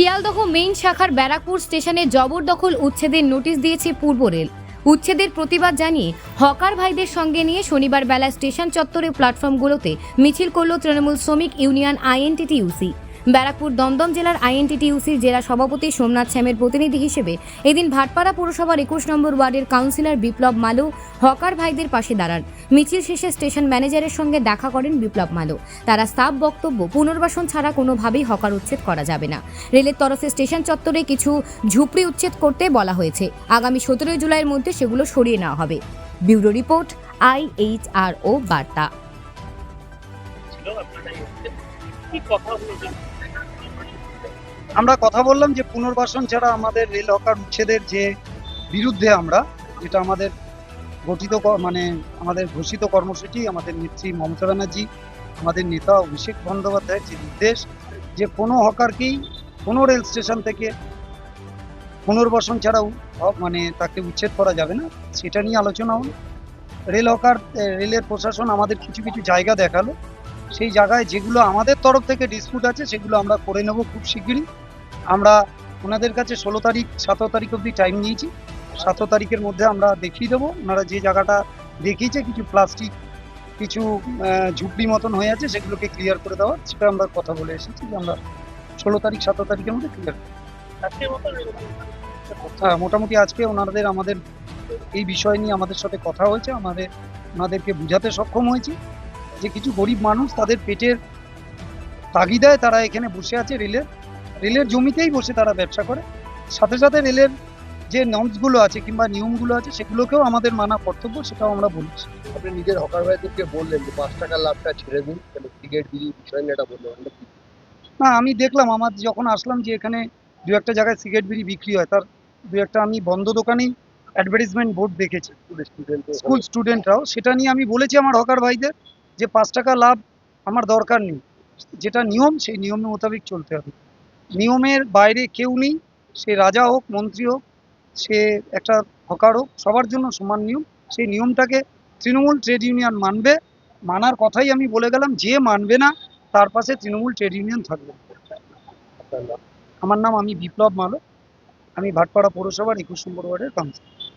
Sealdah main শাখার ব্যারাকপুর স্টেশনে জবরদখল উচ্ছেদের নোটিশ দিয়েছে পূর্ব রেল। উচ্ছেদের প্রতিবাদ জানিয়ে হকার ভাইদের সঙ্গে নিয়ে শনিবার বেলা স্টেশন চত্বরে প্ল্যাটফর্মগুলোতে মিছিল করল তৃণমূল শ্রমিক ইউনিয়ন আইএনটিটিউসি। ব্যারাকপুর দমদম জেলার আইএনটিটিউসির জেলা সভাপতি সোমনাথ শ্যামের প্রতিনিধি হিসেবে এদিন ভাটপাড়া পুরসভার একুশ নম্বর ওয়ার্ডের কাউন্সিলর বিপ্লব মালু হকার ভাইদের পাশে দাঁড়ান। মিছিল শেষে স্টেশন ম্যানেজারের সঙ্গে দেখা করেন বিপ্লব মালু। তারা স্টাফ বক্তব্য, পুনর্বাসন ছাড়া কোনোভাবেই হকার উচ্ছেদ করা যাবে না। রেলের তরফে স্টেশন চত্বরে কিছু ঝুপড়ি উচ্ছেদ করতে বলা হয়েছে। আগামী সতেরোই জুলাইয়ের মধ্যে সেগুলো সরিয়ে নেওয়া হবে। ব্যুরো রিপোর্ট, আইএইচআরও বার্তা। আমরা কথা বললাম যে পুনর্বাসন ছাড়া আমাদের রেল হকার উচ্ছেদের যে বিরুদ্ধে আমরা, যেটা আমাদের গঠিত মানে আমাদের ঘোষিত কর্মসূচি, আমাদের নেত্রী মমতা ব্যানার্জি, আমাদের নেতা অভিষেক বন্দ্যোপাধ্যায়ের যে নির্দেশ, যে কোনো হকারকেই কোনো রেল স্টেশন থেকে পুনর্বাসন ছাড়াও মানে তাকে উচ্ছেদ করা যাবে না। সেটা নিয়ে আলোচনা হলো। রেল হকার রেলের প্রশাসন আমাদের কিছু কিছু জায়গা দেখাল। সেই জায়গায় যেগুলো আমাদের তরফ থেকে ডিসপুট আছে সেগুলো আমরা করে নেব খুব শিগগিরই। আমরা ওনাদের কাছে ষোলো তারিখ সতেরো তারিখ অবধি টাইম নিয়েছি। সতেরো তারিখের মধ্যে আমরা দেখিয়ে দেবো। ওনারা যে জায়গাটা দেখিয়েছে কিছু প্লাস্টিক কিছু ঝুপড়ি মতন হয়ে আছে সেগুলোকে ক্লিয়ার করে দেওয়ার সেটা আমরা কথা বলে এসেছি যে আমরা ষোলো তারিখ সতেরো তারিখের মধ্যে ক্লিয়ার হ্যাঁ মোটামুটি আজকে ওনাদের আমাদের এই বিষয় নিয়ে আমাদের সাথে কথা হয়েছে। আমাদের ওনাদেরকে বুঝাতে সক্ষম হয়েছি। যে কিছু গরিব মানুষ তাদের পেটের তাগিদায় তারা এখানে বসে আছে রেলের রেলের জমিতেই বসে তারা ব্যবসা করে। সাথে সাথে রেলের যে নর্মসগুলো আছে কিংবা নিয়মগুলো আছে সেগুলোকেও আমাদের মানা কর্তব্য সেটাও আমরা বলছি। আপনি নিজের হকার ভাইদেরকে বললেন যে পাঁচ টাকার লাভটা ছেড়ে দিন টিকিট বিড়ি বিষয় নিয়ে এটা বললেন না আমি দেখলাম আমার যখন আসলাম যে এখানে দু একটা জায়গায় সিগারেট বিড়ি বিক্রি হয় তার দু একটা আমি বন্ধ দোকানেই অ্যাডভার্টিজমেন্ট বোর্ড দেখেছি। স্কুল স্টুডেন্টরাও সেটা নিয়ে আমি বলেছি আমার হকার ভাইদের যে পাঁচ টাকা লাভ আমার দরকার নেই। যেটা নিয়ম, সেই নিয়ম মোতাবেক চলতে হবে। নিয়মের বাইরে কেউ নেই। সে রাজা হোক, মন্ত্রী হোক, সে একটা হকার হোক, সবার জন্য সমান নিয়ম। সেই নিয়মটাকে তৃণমূল ট্রেড ইউনিয়ন মানবে। মানার কথাই আমি বলে গেলাম, যে মানবে না, তার পাশে তৃণমূল ট্রেড ইউনিয়ন থাকবে। আমার নাম আমি বিপ্লব মালো আমি ভাটপাড়া পৌরসভার একুশ নম্বর ওয়ার্ডের কাউন্সিলর।